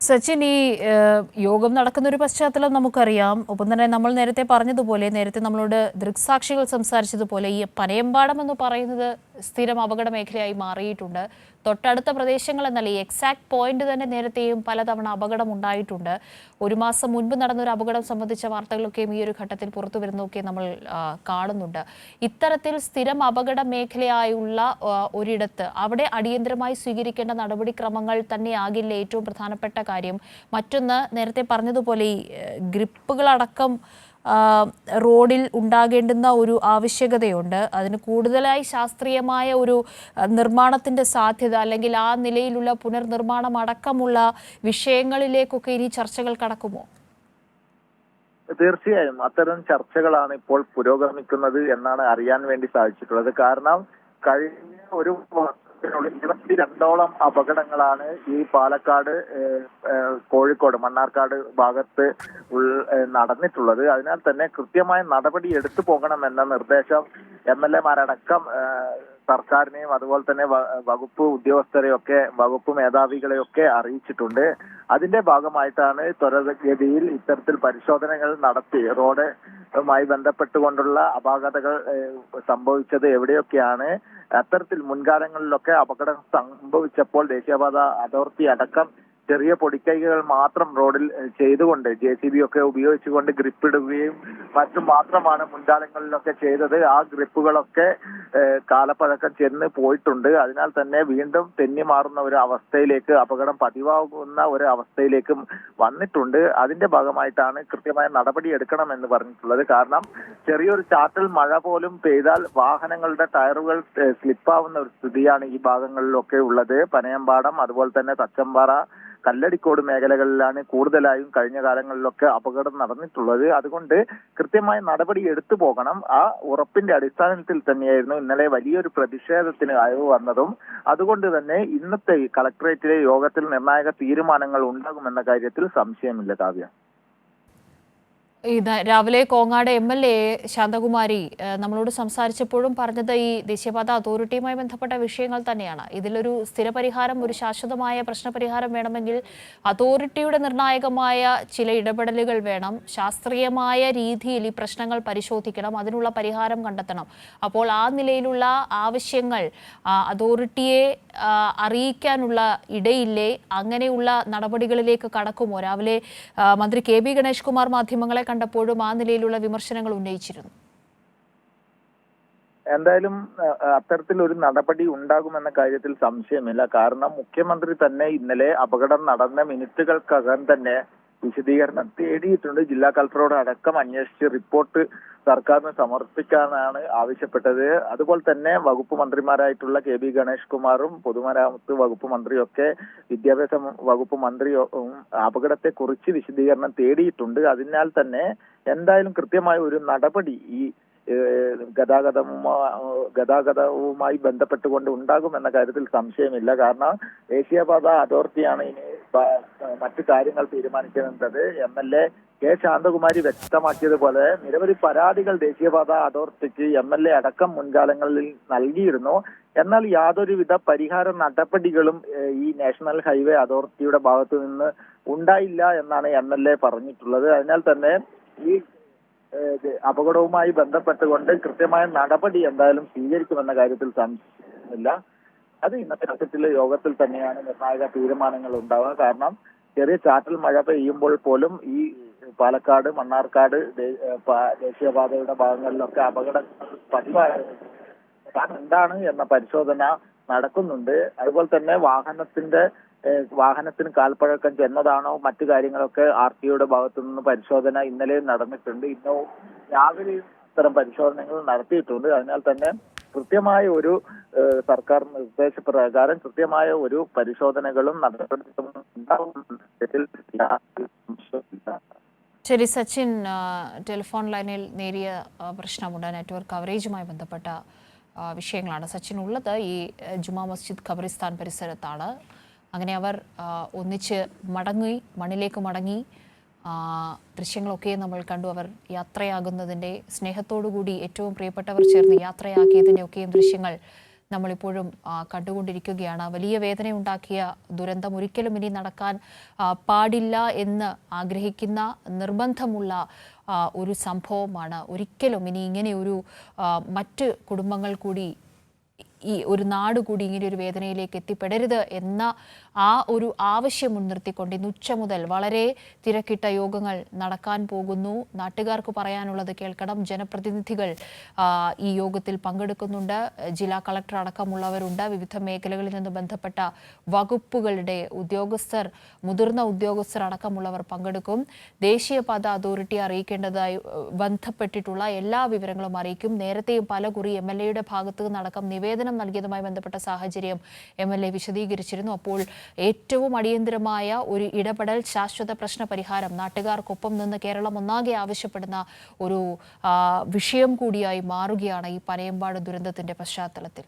സച്ചിൻ ഈ യോഗം നടക്കുന്ന ഒരു പശ്ചാത്തലം നമുക്കറിയാം. ഒപ്പം തന്നെ നമ്മൾ നേരത്തെ പറഞ്ഞതുപോലെ നേരത്തെ നമ്മളോട് ദൃക്സാക്ഷികൾ സംസാരിച്ചതുപോലെ ഈ പനയമ്പാടം എന്ന് പറയുന്നത് സ്ഥിരം അപകട മേഖലയായി മാറിയിട്ടുണ്ട്. തൊട്ടടുത്ത പ്രദേശങ്ങൾ എന്നല്ല ഈ എക്സാക്ട് പോയിന്റ് തന്നെ നേരത്തെയും പലതവണ അപകടം ഉണ്ടായിട്ടുണ്ട്. ഒരു മാസം മുൻപ് നടന്ന ഒരു അപകടം സംബന്ധിച്ച വാർത്തകളൊക്കെയും ഈ ഒരു ഘട്ടത്തിൽ പുറത്തു വരുന്നതൊക്കെ നമ്മൾ കാണുന്നുണ്ട്. ഇത്തരത്തിൽ സ്ഥിരം അപകട മേഖലയായുള്ള ഒരിടത്ത് അവിടെ അടിയന്തരമായി സ്വീകരിക്കേണ്ട നടപടിക്രമങ്ങൾ തന്നെ തന്നെയാകില്ല ഏറ്റവും പ്രധാനപ്പെട്ട കാര്യം. മറ്റൊന്ന് നേരത്തെ പറഞ്ഞതുപോലെ ഈ ഗ്രിപ്പുകളടക്കം റോഡിൽ ഉണ്ടാകേണ്ടുന്ന ഒരു ആവശ്യകതയുണ്ട്. അതിന് കൂടുതലായി ശാസ്ത്രീയമായ ഒരു നിർമ്മാണത്തിന്റെ സാധ്യത അല്ലെങ്കിൽ ആ നിലയിലുള്ള പുനർനിർമ്മാണം അടക്കമുള്ള വിഷയങ്ങളിലേക്കൊക്കെ ഇനി ചർച്ചകൾ കടക്കുമോ? തീർച്ചയായും. അത്തരം ചർച്ചകളാണ് ഇപ്പോൾ പുരോഗമിക്കുന്നത് എന്നാണ് അറിയാൻ വേണ്ടി സാധിച്ചിട്ടുള്ളത്. കാരണം കഴിഞ്ഞ ഒരു വർഷത്തിനുള്ളിൽ ഇരുപത്തിരണ്ടോളം അപകടങ്ങളാണ് ഈ പാലക്കാട് കോഴിക്കോട് മണ്ണാർക്കാട് ഭാഗത്ത് നടന്നിട്ടുള്ളത്. അതിനാൽ തന്നെ കൃത്യമായ നടപടി എടുത്തു പോകണമെന്ന നിർദ്ദേശം എം എൽ എമാരടക്കം സർക്കാരിനെയും അതുപോലെ തന്നെ വകുപ്പ് ഉദ്യോഗസ്ഥരെയൊക്കെ വകുപ്പ് മേധാവികളെയൊക്കെ അറിയിച്ചിട്ടുണ്ട്. അതിന്റെ ഭാഗമായിട്ടാണ് ത്വരഗതിയിൽ ഇത്തരത്തിൽ പരിശോധനകൾ നടത്തി. റോഡുമായി ബന്ധപ്പെട്ടുകൊണ്ടുള്ള അപാകതകൾ സംഭവിച്ചത് എവിടെയൊക്കെയാണ് അത്തരത്തിൽ മുൻകാലങ്ങളിലൊക്കെ അപകടം സംഭവിച്ചപ്പോൾ ദേശീയപാത അതോറിറ്റി അടക്കം ചെറിയ പൊടിക്കൈകൾ മാത്രം റോഡിൽ ചെയ്തുകൊണ്ട് ജെ സി ബി ഒക്കെ ഉപയോഗിച്ചുകൊണ്ട് ഗ്രിപ്പിടുകയും മറ്റും മാത്രമാണ് മുൻകാലങ്ങളിലൊക്കെ ചെയ്തത്. ആ ഗ്രിപ്പുകളൊക്കെ കാലപ്പഴക്കം ചെന്ന് പോയിട്ടുണ്ട്. അതിനാൽ തന്നെ വീണ്ടും തെന്നി മാറുന്ന ഒരു അവസ്ഥയിലേക്ക് അപകടം പതിവാകുന്ന ഒരു അവസ്ഥയിലേക്കും വന്നിട്ടുണ്ട്. അതിന്റെ ഭാഗമായിട്ടാണ് കൃത്യമായ നടപടി എടുക്കണം എന്ന് പറഞ്ഞിട്ടുള്ളത്. കാരണം ചെറിയൊരു ചാറ്റൽ മഴ പോലും പെയ്താൽ വാഹനങ്ങളുടെ ടയറുകൾ സ്ലിപ്പാവുന്ന ഒരു സ്ഥിതിയാണ് ഈ ഭാഗങ്ങളിലൊക്കെ ഉള്ളത്. പനയമ്പാടം അതുപോലെ തന്നെ തച്ചമ്പാറ കല്ലടിക്കോട് മേഖലകളിലാണ് കൂടുതലായും കഴിഞ്ഞ കാലങ്ങളിലൊക്കെ അപകടം നടന്നിട്ടുള്ളത്. അതുകൊണ്ട് കൃത്യമായ നടപടി എടുത്തു പോകണം. ആ ഉറപ്പിന്റെ അടിസ്ഥാനത്തിൽ തന്നെയായിരുന്നു ഇന്നലെ വലിയൊരു പ്രതിഷേധത്തിന് അയവ് വന്നതും അതുകൊണ്ട് തന്നെ ഇന്നത്തെ ഈ കളക്ടറേറ്റിലെ യോഗത്തിൽ നിർണായക തീരുമാനങ്ങൾ ഉണ്ടാകുമെന്ന കാര്യത്തിൽ സംശയമില്ല കാവ്യ. ഇത് രാവിലെ Kongad M L A Shanthakumari നമ്മളോട് സംസാരിച്ചപ്പോഴും പറഞ്ഞത് ഈ ദേശീയപാത അതോറിറ്റിയുമായി ബന്ധപ്പെട്ട വിഷയങ്ങൾ തന്നെയാണ്. ഇതിലൊരു സ്ഥിരപരിഹാരം ഒരു ശാശ്വതമായ പ്രശ്നപരിഹാരം വേണമെങ്കിൽ അതോറിറ്റിയുടെ നിർണായകമായ ചില ഇടപെടലുകൾ വേണം. ശാസ്ത്രീയമായ രീതിയിൽ ഈ പ്രശ്നങ്ങൾ പരിശോധിക്കണം അതിനുള്ള പരിഹാരം കണ്ടെത്തണം. അപ്പോൾ ആ നിലയിലുള്ള ആവശ്യങ്ങൾ അതോറിറ്റിയെ അറിയിക്കാനുള്ള ഇടയില്ലേ അങ്ങനെയുള്ള നടപടികളിലേക്ക് കടക്കുമോ? രാവിലെ മന്ത്രി കെ ബി ഗണേഷ് കുമാർ മാധ്യമങ്ങളെ കണ്ടപ്പോഴും ആ നിലയിലുള്ള വിമർശനങ്ങൾ ഉന്നയിച്ചിരുന്നു. എന്തായാലും അത്തരത്തിൽ ഒരു നടപടി ഉണ്ടാകുമെന്ന കാര്യത്തിൽ സംശയമില്ല. കാരണം മുഖ്യമന്ത്രി തന്നെ ഇന്നലെ അപകടം നടന്ന മിനിറ്റുകൾക്കകം തന്നെ വിശദീകരണം തേടിയിട്ടുണ്ട്. ജില്ലാ കളക്ടറോട് അടക്കം അന്വേഷിച്ച് റിപ്പോർട്ട് സർക്കാരിന് സമർപ്പിക്കാനാണ് ആവശ്യപ്പെട്ടത്. അതുപോലെ തന്നെ വകുപ്പ് മന്ത്രിമാരായിട്ടുള്ള കെ ബി ഗണേഷ് കുമാറും പൊതുമരാമത്ത് വകുപ്പ് മന്ത്രിയൊക്കെ വിദ്യാഭ്യാസ വകുപ്പ് മന്ത്രിയും അപകടത്തെ കുറിച്ച് വിശദീകരണം തേടിയിട്ടുണ്ട്. അതിനാൽ തന്നെ എന്തായാലും കൃത്യമായ ഒരു നടപടി ഈ ഗതാഗതവുമായി ബന്ധപ്പെട്ടുകൊണ്ട് ഉണ്ടാകുമെന്ന കാര്യത്തിൽ സംശയമില്ല. കാരണം ദേശീയപാത അതോറിറ്റിയാണ് ഇനി മറ്റു കാര്യങ്ങൾ തീരുമാനിക്കുന്നത്. M L A K Shanthakumari വ്യക്തമാക്കിയതുപോലെ നിരവധി പരാതികൾ ദേശീയപാത അതോറിറ്റിക്ക് എം എൽ എ അടക്കം മുൻകാലങ്ങളിൽ നൽകിയിരുന്നു. എന്നാൽ യാതൊരുവിധ പരിഹാര നടപടികളും ഈ നാഷണൽ ഹൈവേ അതോറിറ്റിയുടെ ഭാഗത്തു നിന്ന് ഉണ്ടായില്ല എന്നാണ് എം എൽ എ പറഞ്ഞിട്ടുള്ളത്. അതിനാൽ തന്നെ ഈ അപകടവുമായി ബന്ധപ്പെട്ടുകൊണ്ട് കൃത്യമായ നടപടി എന്തായാലും സ്വീകരിക്കുമെന്ന കാര്യത്തിൽ സംശയമില്ല. അത് ഇന്നത്തെ ഘട്ടത്തിലെ യോഗത്തിൽ തന്നെയാണ് നിർണായക തീരുമാനങ്ങൾ ഉണ്ടാവുക. കാരണം ചെറിയ ചാറ്റൽ മഴ പെയ്യുമ്പോൾ പോലും ഈ പാലക്കാട് മണ്ണാർക്കാട് ദേശീയപാതയുടെ ഭാഗങ്ങളിലൊക്കെ അപകടങ്ങൾ പതിവായ കാരണം എന്താണ് എന്ന പരിശോധന നടക്കുന്നുണ്ട്. അതുപോലെ തന്നെ വാഹനത്തിന്റെ വാഹനത്തിന് കാൽപ്പഴക്കം ചെന്നതാണോ? മറ്റു കാര്യങ്ങളൊക്കെ ആർ ടിയുടെ ഭാഗത്തു നിന്ന് പരിശോധന ഇന്നലെ നടന്നിട്ടുണ്ട്. ഇന്നോ രാവിലെ ഇത്തരം പരിശോധനകൾ നടത്തിയിട്ടുണ്ട്. അതിനാൽ തന്നെ കൃത്യമായ ഒരു സർക്കാർ നിർദ്ദേശപ്രകാരം കൃത്യമായ ഒരു പരിശോധനകളും നടപടികളും ശരി സച്ചിൻ ടെലിഫോൺ ലൈനിൽ നേരിയ പ്രശ്നമുണ്ട്. നെറ്റ്വർക്ക് കവറേജുമായി ബന്ധപ്പെട്ട വിഷയങ്ങളാണ് സച്ചിൻ ഉള്ളത്. ഈ ജുമാ മസ്ജിദ് ഖബറിസ്ഥാൻ പരിസരത്താണ്. അങ്ങനെ അവർ ഒന്നിച്ച് മടങ്ങി മണ്ണിലേക്ക് മടങ്ങി ദൃശ്യങ്ങളൊക്കെ നമ്മൾ കണ്ടു. അവർ യാത്രയാകുന്നതിന്റെ സ്നേഹത്തോടുകൂടി ഏറ്റവും പ്രിയപ്പെട്ടവർ ചേർന്ന് യാത്രയാക്കിയതിന്റെ ഒക്കെയും ദൃശ്യങ്ങൾ നമ്മളിപ്പോഴും കണ്ടുകൊണ്ടിരിക്കുകയാണ്. വലിയ വേദന ഉണ്ടാക്കിയ ദുരന്തം ഒരിക്കലും ഇനി നടക്കാൻ പാടില്ല എന്ന് ആഗ്രഹിക്കുന്ന നിർബന്ധമുള്ള ഒരു സംഭവമാണ്. ഒരിക്കലും ഇനി ഇങ്ങനെ ഒരു മറ്റ് കുടുംബങ്ങൾ കൂടി ഈ ഒരു നാട് കൂടി ഇങ്ങനെ ഒരു വേദനയിലേക്ക് എത്തിപ്പെടരുത് എന്ന ആ ഒരു ആവശ്യം മുൻനിർത്തിക്കൊണ്ട് ഇന്ന് ഉച്ച മുതൽ വളരെ തിരക്കിട്ട യോഗങ്ങൾ നടക്കാൻ പോകുന്നു. നാട്ടുകാർക്ക് പറയാനുള്ളത് കേൾക്കണം. ജനപ്രതിനിധികൾ ഈ യോഗത്തിൽ പങ്കെടുക്കുന്നുണ്ട്. ജില്ലാ കളക്ടർ അടക്കമുള്ളവരുണ്ട്. വിവിധ മേഖലകളിൽ നിന്ന് ബന്ധപ്പെട്ട വകുപ്പുകളുടെ ഉദ്യോഗസ്ഥർ മുതിർന്ന ഉദ്യോഗസ്ഥർ അടക്കമുള്ളവർ പങ്കെടുക്കും. ദേശീയപാത അതോറിറ്റി അറിയിക്കേണ്ടതായി ബന്ധപ്പെട്ടിട്ടുള്ള എല്ലാ വിവരങ്ങളും അറിയിക്കും. നേരത്തെയും പല കുറി എം എൽ എയുടെ ഭാഗത്തു നിന്നടക്കം നിവേദനം നൽകിയതുമായി ബന്ധപ്പെട്ട സാഹചര്യം എം എൽ എ വിശദീകരിച്ചിരുന്നു. അപ്പോൾ ഏറ്റവും അടിയന്തരമായ ഒരു ഇടപെടൽ ശാശ്വത പ്രശ്ന പരിഹാരം നാട്ടുകാർക്കൊപ്പം നിന്ന് കേരളം ഒന്നാകെ ആവശ്യപ്പെടുന്ന ഒരു വിഷയം കൂടിയായി മാറുകയാണ് ഈ പനയമ്പാട് ദുരന്തത്തിന്റെ പശ്ചാത്തലത്തിൽ.